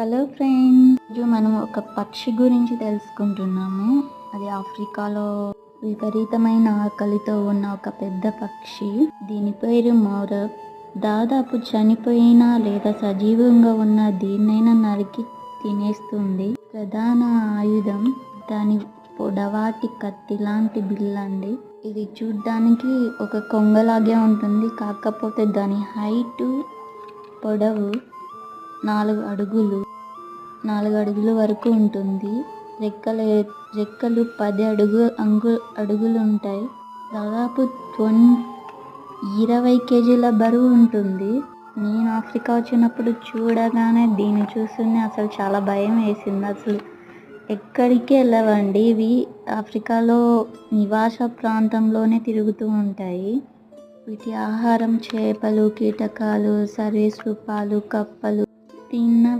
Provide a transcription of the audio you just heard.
Hello friends మనం ఒక పక్షి గురించి తెలుసుకుంటున్నాము. అది ఆఫ్రికాలో విపరీతమైన ఆకలితో ఉన్న ఒక పెద్ద పక్షి. దీని పేరు మౌరబ్ దాదాపు చనిపోయిన లేదా సజీవంగా ఉన్న దేన్నైనా నరికి తినేస్తుంది. ప్రధాన ఆయుధం దాని పొడవాటి కత్తి లాంటి బిల్లండి. ఇది చూడ్డానికి ఒక కొంగలాగే ఉంటుంది. కాకపోతే దాని హైట్ పొడవు నాలుగు అడుగులు. నాలుగు అడుగుల వరకు ఉంటుంది. రెక్కలు రెక్కలు పది అడుగు అంగు అడుగులు ఉంటాయి దాదాపు ట్వం ఇరవై కేజీల బరువు ఉంటుంది. నేను ఆఫ్రికా వచ్చినప్పుడు చూడగానే దీన్ని చూస్తూనే అసలు చాలా భయం వేసింది. అసలు ఎక్కడికి వెళ్ళవండి? ఇవి ఆఫ్రికాలో నివాస ప్రాంతంలోనే తిరుగుతూ ఉంటాయి. వీటి ఆహారం చేపలు కీటకాలు సరీసృపాలు కప్పలు తిన్నవి